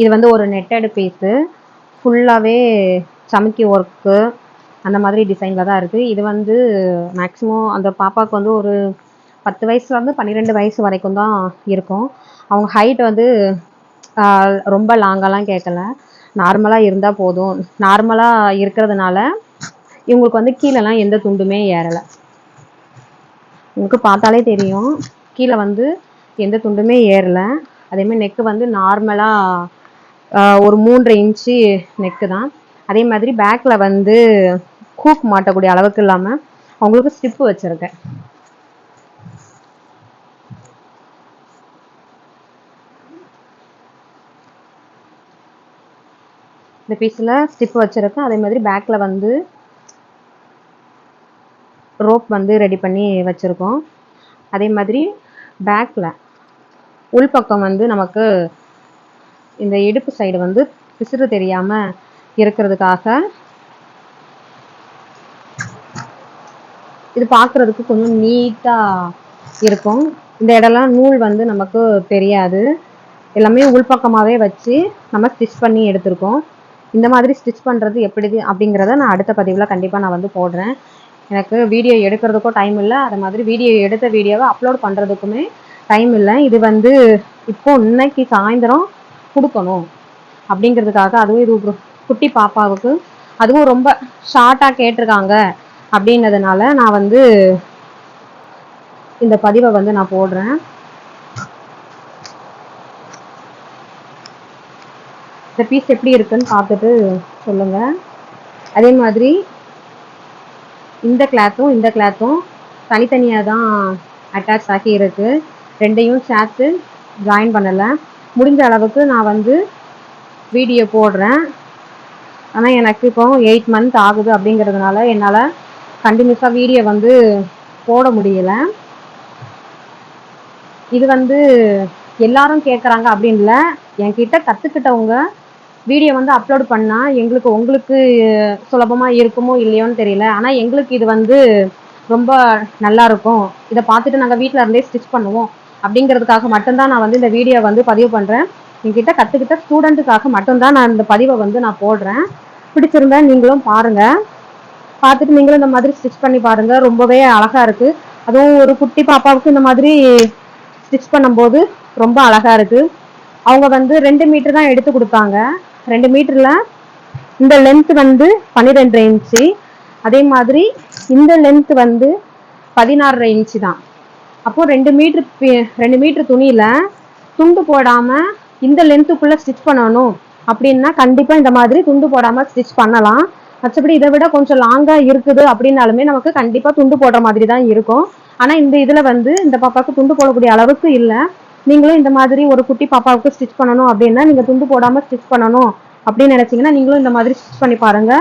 இது வந்து ஒரு நெட்டடு பீஸு ஃபுல்லாகவே சமைக்கி ஒர்க்கு அந்த மாதிரி டிசைனில் தான் இருக்குது இது வந்து மேக்ஸிமம் அந்த பாப்பாவுக்கு வந்து ஒரு பத்து வயசுலேருந்து பன்னிரெண்டு வயசு வரைக்கும் தான் இருக்கும். அவங்க ஹைட் வந்து ரொம்ப லாங்கெல்லாம் கேட்கல நார்மலாக இருந்தால் போதும். நார்மலாக இருக்கிறதுனால இவங்களுக்கு வந்து கீழெலாம் எந்த துண்டுமே ஏறலை. உங்களுக்கு பார்த்தாலே தெரியும். கீழே வந்து எந்த துண்டுமே ஏறல. அதேமாதிரி நெக்கு வந்து நார்மலாக ஒரு மூன்றரை இன்ச்சு நெக்கு தான். அதே மாதிரி பேக்கில் வந்து கூப் மாட்டக்கூடிய அளவுக்கு இல்லாமல் அவங்களுக்கு ஸ்டிப்பு வச்சுருக்கேன். இந்த பீஸில் ஸ்டிப் வச்சுருக்கேன். அதே மாதிரி பேக்கில் வந்து ரோப் வந்து ரெடி பண்ணி வச்சுருக்கோம். அதே மாதிரி பேக்கில் உள்பக்கம் வந்து நமக்கு இந்த இடுப்பு சைடு வந்து பிசுறு தெரியாமல் இருக்கிறதுக்காக இது பார்க்குறதுக்கு கொஞ்சம் நீட்டாக இருக்கும். இந்த இடம்லாம் நூல் வந்து நமக்கு தெரியாது. எல்லாமே உள்பக்கமாகவே வச்சு நம்ம ஸ்டிச் பண்ணி எடுத்திருக்கோம். இந்த மாதிரி ஸ்டிச் பண்ணுறது எப்படி அப்படிங்கிறத நான் அடுத்த பதிவில் கண்டிப்பாக நான் வந்து போடுறேன். எனக்கு வீடியோ எடுக்கிறதுக்கும் டைம் இல்லை. அது மாதிரி வீடியோ எடுத்த வீடியோவை அப்லோட் பண்ணுறதுக்குமே டைம் இல்லை. இது வந்து இப்போ இன்னைக்கு சாயந்தரம் கொடுக்கணும் அப்படிங்கிறதுக்காக அதுவும் இது குட்டி பாப்பாவுக்கு. அதுவும் ரொம்ப ஷார்ட்டாக கேட்டிருக்காங்க அப்படின்னதுனால நான் வந்து இந்த பதிவை வந்து நான் போடுறேன். இந்த பீஸ் எப்படி இருக்குன்னு பார்த்துட்டு சொல்லுங்க. அதே மாதிரி இந்த கிளாத்தும் இந்த கிளாத்தும் தனித்தனியாக தான் அட்டாச் ஆகி இருக்கு. ரெண்டையும் சேர்த்து ஜாயின் பண்ணலை. முடிஞ்ச அளவுக்கு நான் வந்து வீடியோ போடுறேன். ஆனால் எனக்கு இப்போ எயிட் மந்த் ஆகுது அப்படிங்கிறதுனால என்னால் கண்டினியூஸாக வீடியோ வந்து போட முடியல. இது வந்து எல்லாரும் கேட்குறாங்க அப்படின்னு இல்லை என்கிட்ட கற்றுக்கிட்டவங்க வீடியோ வந்து அப்லோட் பண்ணால் எங்களுக்கு உங்களுக்கு சுலபமாக இருக்குமோ இல்லையோன்னு தெரியல. ஆனால் எங்களுக்கு இது வந்து ரொம்ப நல்லா இருக்கும். இதை பார்த்துட்டு நாங்கள் வீட்டில் இருந்தே ஸ்டிச் பண்ணுவோம். அப்படிங்கிறதுக்காக மட்டும்தான் நான் வந்து இந்த வீடியோ வந்து பதிவு பண்ணுறேன் என்கிட்ட கற்றுக்கிட்ட ஸ்டூடெண்ட்டுக்காக மட்டும்தான் நான் இந்த பதிவை வந்து நான் போடுறேன். பிடிச்சிருந்தா நீங்களும் பாருங்கள் பார்த்துட்டு நீங்களும் இந்த மாதிரி ஸ்டிச் பண்ணி பாருங்க. ரொம்பவே அழகா இருக்கு. அதுவும் ஒரு குட்டி பாப்பாவுக்கு இந்த மாதிரி ஸ்டிச் பண்ணும்போது ரொம்ப அழகா இருக்கு. அவங்க வந்து ரெண்டு மீட்டர் தான் எடுத்து கொடுத்தாங்க. ரெண்டு மீட்டர்ல இந்த லென்த் வந்து பன்னிரெண்டரை இன்ச்சு. அதே மாதிரி இந்த லென்த் வந்து பதினாறரை இன்ச்சு தான். அப்போ ரெண்டு மீட்ரு ரெண்டு மீட்ரு துணியில துண்டு போடாம இந்த லென்த்துக்குள்ள ஸ்டிச் பண்ணணும். அப்படின்னா கண்டிப்பா இந்த மாதிரி துண்டு போடாம ஸ்டிச் பண்ணலாம். மற்றபடி இதை விட கொஞ்சம் லாங்கா இருக்குது அப்படின்னாலுமே நமக்கு கண்டிப்பா துண்டு போடுற மாதிரி தான் இருக்கும். ஆனா இந்த இதுல வந்து இந்த பாப்பாவுக்கு துண்டு போடக்கூடிய அளவுக்கு இல்லை. நீங்களும் இந்த மாதிரி ஒரு குட்டி பாப்பாவுக்கு ஸ்டிச் பண்ணணும் அப்படின்னா நீங்க துண்டு போடாம ஸ்டிச் பண்ணணும் அப்படின்னு நினைச்சீங்கன்னா நீங்களும் இந்த மாதிரி ஸ்டிச் பண்ணி பாருங்க.